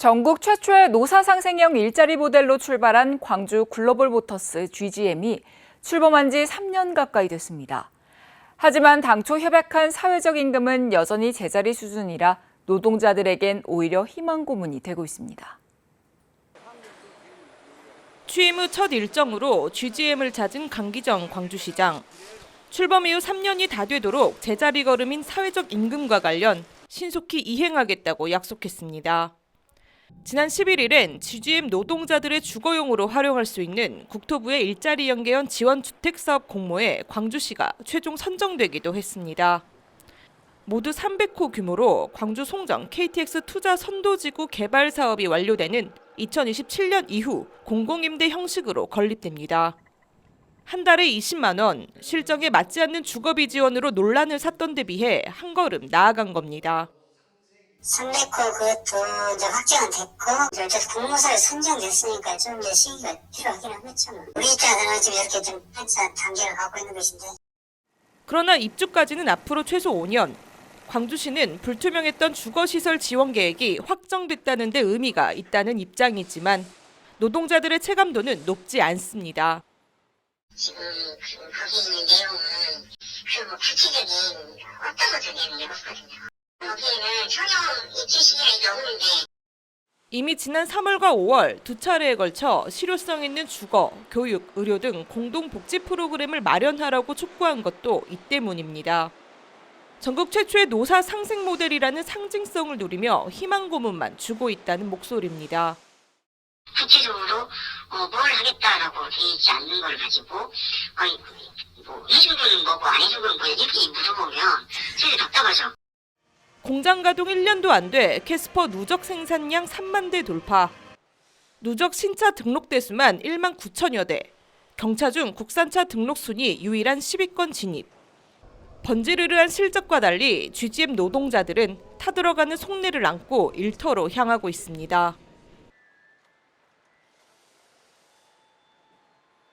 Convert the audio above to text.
전국 최초의 노사상생형 일자리 모델로 출발한 광주 글로벌 모터스 GGM이 출범한 지 3년 가까이 됐습니다. 하지만 당초 협약한 사회적 임금은 여전히 제자리 수준이라 노동자들에겐 오히려 희망 고문이 되고 있습니다. 취임 후 첫 일정으로 GGM을 찾은 강기정 광주시장. 출범 이후 3년이 다 되도록 제자리 걸음인 사회적 임금과 관련 신속히 이행하겠다고 약속했습니다. 지난 11일엔 GGM 노동자들의 주거용으로 활용할 수 있는 국토부의 일자리 연계형 지원 주택 사업 공모에 광주시가 최종 선정되기도 했습니다. 모두 300호 규모로 광주 송정 KTX 투자 선도지구 개발 사업이 완료되는 2027년 이후 공공임대 형식으로 건립됩니다. 한 달에 20만 원, 실정에 맞지 않는 주거비 지원으로 논란을 샀던 데 비해 한 걸음 나아간 겁니다. 300호 그것도 이제 확정은 됐고 이제 어쨌든 공모사에 선정됐으니까 좀 이제 시기가 필요하긴 하겠죠. 뭐. 우리 입장에서는 지금 이렇게 좀 한참 단계를 갖고 있는 것인데 그러나 입주까지는 앞으로 최소 5년. 광주시는 불투명했던 주거시설 지원 계획이 확정됐다는 데 의미가 있다는 입장이지만 노동자들의 체감도는 높지 않습니다. 지금 그 거기 있는 내용은 그뭐 구체적인 어떤 것을 내는 없거든요. 이미 지난 3월과 5월 두 차례에 걸쳐 실효성 있는 주거, 교육, 의료 등 공동복지 프로그램을 마련하라고 촉구한 것도 이 때문입니다. 전국 최초의 노사 상생 모델이라는 상징성을 누리며 희망 고문만 주고 있다는 목소리입니다. 구체적으로 어, 뭘 하겠다라고 돼 있지 않는 걸 가지고 아니 뭐 해준 거는 뭐고 안 해준 거는 뭐야 이렇게 물어보면 저희 답답하죠. 공장 가동 1년도 안 돼 캐스퍼 누적 생산량 3만 대 돌파. 누적 신차 등록 대수만 1만 9천여 대. 경차 중 국산차 등록 순위 유일한 10위권 진입. 번지르르한 실적과 달리 GGM 노동자들은 타들어가는 속내를 안고 일터로 향하고 있습니다.